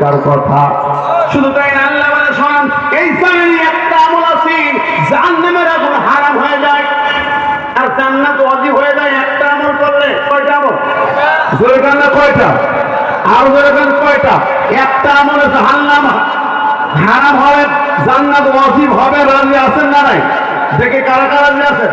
কার কথা। শুধু তাই না আল্লাহ বলে শোন এই জমিনে একটা আমল আছে জাহান্নামের আগুন হারাম হয়ে যায় আর জান্নাত ওয়াজিব হয়ে যায় একটা আমল করলে কয়টা আমল? জোরে কান না কয়টা? আর জোরে কান কয়টা? একটা আমল জাহান্নাম হারাম হবে জান্নাত ওয়াজিব হবে রাজি আছেন না নাই? দেখে কারা কারা আছেন?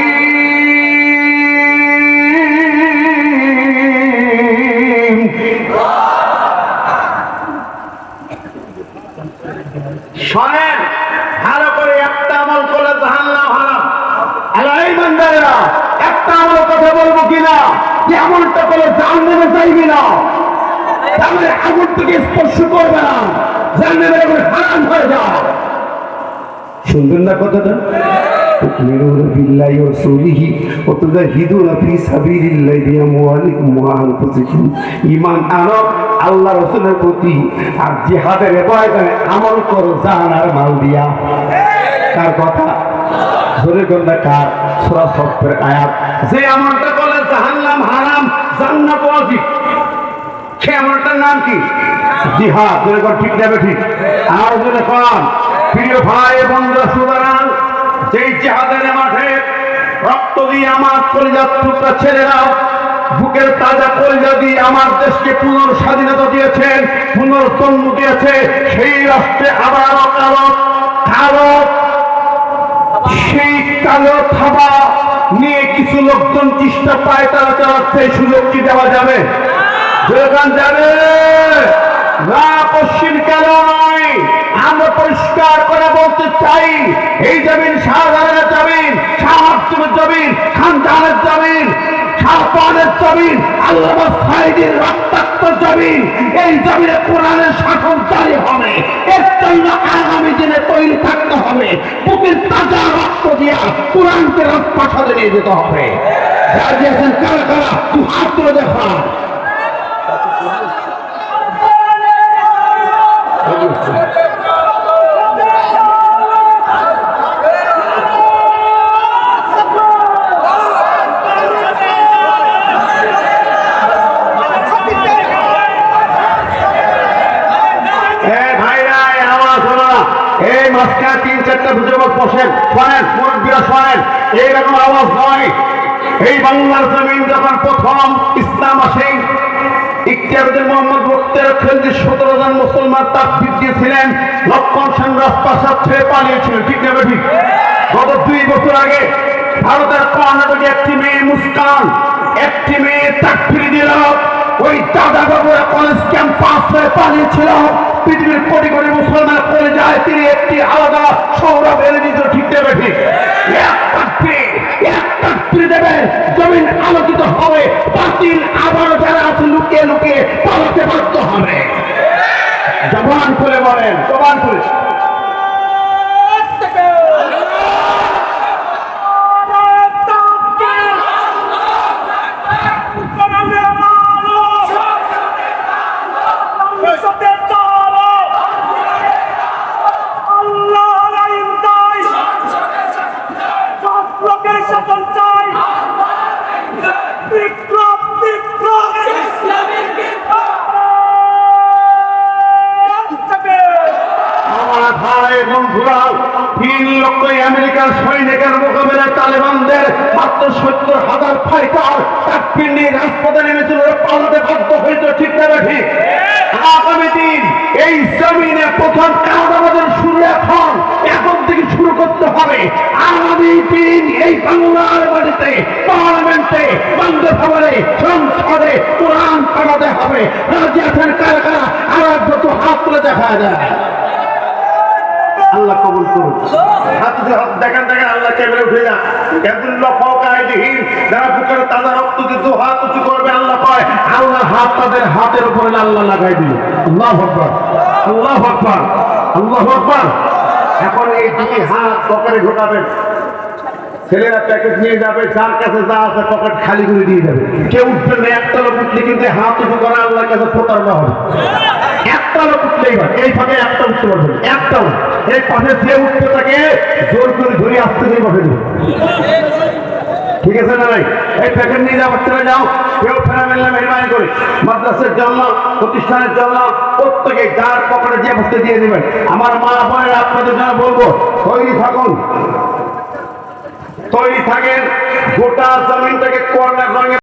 যে আমলটা করলে জাহান্নামে যাইবি না তাহলে আগুন থেকে স্পর্শ করবে না জাহান্নামে আগুন হারাম হয়ে যায় শুনবেন না কথাটা تؤمنون بالله ورسوله وتجاهدون في سبيل الله بأموالكم وأنفسكم ঈমান আনো আল্লাহ রসুলের প্রতি আর জিহাদের ময়দানে আমল করো জান আর মাল দিয়া কার কথা জোরে গন্দা কার সূরা সফের আয়াত যে আমলটা সে নাম কি? জিহাদ জোরে ঠিক যাবে, ঠিক। আর জোরে কন প্রিয় ভাই বন্ধুরা সুতরাং যেই জিহাদের মাঠে রক্ত দিয়ে আমার কলিজার টুকরা ছেলেরা বুকের তাজা কলিজা দিয়ে আমার দেশকে পুনর স্বাধীনতা দিয়েছেন পুনর্জন্ম দিয়েছে, সেই রাষ্ট্রে আবার কালো কালো, সেই কালো থাবা নিয়ে কিছু লোকজন চেষ্টা পায় তারা চালাচ্ছে এই সুযোগ কি দেওয়া যাবে? যোগান যাবে। না, পশ্চিম কেন নয়? আমরা পরিষ্কার করে বলতে চাই, এই জমিন শাহজাহানের জমিন শাহাবতুমের জমিন, খানজাহানের জমিন শাহপানের জমিন আল্লাহ রক্তাক্ত জমিন, এই জমিনে কোরআনের শাসন জারি হবে। এর জন্য আগামী দিনে তৈরি থাকতে হবে। বুকের তাজা রক্ত দিয়া কোরআনকে রাজপ্রাসাদে নিয়ে যেতে হবে। যারা দিয়েছেন কারা কারা? হাত তুলে দেখা এ ভাইরা এই আওয়াজ হলো না এই তিন চারটা যুবক বসেন, শোনেন, মুরব্বীরা শোনেন এইরকম আওয়াজ নয়। এই বাংলার জমিন যখন প্রথম ইসলাম আসে মোহাম্মদ খেলজি সতেরো জন মুসলমান তার দিয়েছিলেন, লক্ষণ সেন রাজপ্রাসাদ ছেড়ে পালিয়েছিলেন, ঠিক না ঠিক গত দুই বছর আগে ভারতের কর্ণাটকে একটি মেয়ে মুস্কান, একটি মেয়ে চাকরি দিল, ওই দাদা বাবুরা কলেজ ক্যাম্পাস পানি ছিল পৃথিবীর কোটি কোটি মুসলমান পড়ে যায়। তিনি একটি আলাদা সৌরভ এনে দিত ঠিক দেবে ঠিক। জমিন আলোকিত হবে। বাতিল আবারও যারা আছে, লুকিয়ে লুকিয়ে পালাতে বাধ্য হবে। জবান খুলে বলেন, জবান খুলে। বিক্রম বিক্রম আমার ভাই বন্ধুরা তিন লক্ষ আমেরিকার সৈনিকের মোকাবিলায় তালেবানদের মাত্র সত্তর হাজার ফাইটার তার পিন্ডি রাজপথে নেমেছিল পালাতে বাধ্য হয়েছিল ঠিক না ঠিক আগামী দিন এই জমিনে প্রথম কারাবাদের শুরু এখন। করতে হবে। আগামী দিন এই বাংলার বাড়িতে পার্লামেন্টে, বন্ধ খবরে সংসদে কোরআন পাঠাতে হবে। রাজি আছেন কারা কারা? আর যত হাত তুলে দেখা যায়। আল্লাহ কবুল করুন। দেখেন দেখেন, আল্লাহ উঠে যান যারা বুকের তাজা রক্ত হাত উঁচু করবে, আল্লাহ পায় আল্লাহ হাত তাদের হাতের উপরে আল্লাহ লাগাই দিল আল্লাহ আকবার। আল্লাহ আকবার। আল্লাহ আকবার। এখন এই দুটি হাত পকেটে ঢোকাবেন। ছেলেরা প্যাকেট নিয়ে যাবে, যার কাছে যা আছে পকেট খালি করে দিয়ে যাবে। কেউ উঠবে না একটা লোক উঠলে কিন্তু হাত উঠে করা আল্লাহর কাছে প্রতারণা হবে। একটা লোক উঠলেই হয় এই ফাঁকে একটা উঠতে পারবে একটাও এই পাশে যে উঠতে থাকে, জোর করে ধরে আসতে দিয়ে বসে ঠিক আছে না ভাই এই প্যাকেট নিয়ে যাও চলে যাও। কেউ ফেরা মেললে মেহরবানি করে। মাদ্রাসার জন্য প্রতিষ্ঠানের জন্য প্রত্যেকে যার পকেটে যে বসতে দিয়ে দেবেন আমার মা বোনের আপনাদের জন্য বলব, তৈরি থাকুন। তৈরি থাকেন, গোটা জমিনটাকে কর্নার রঙে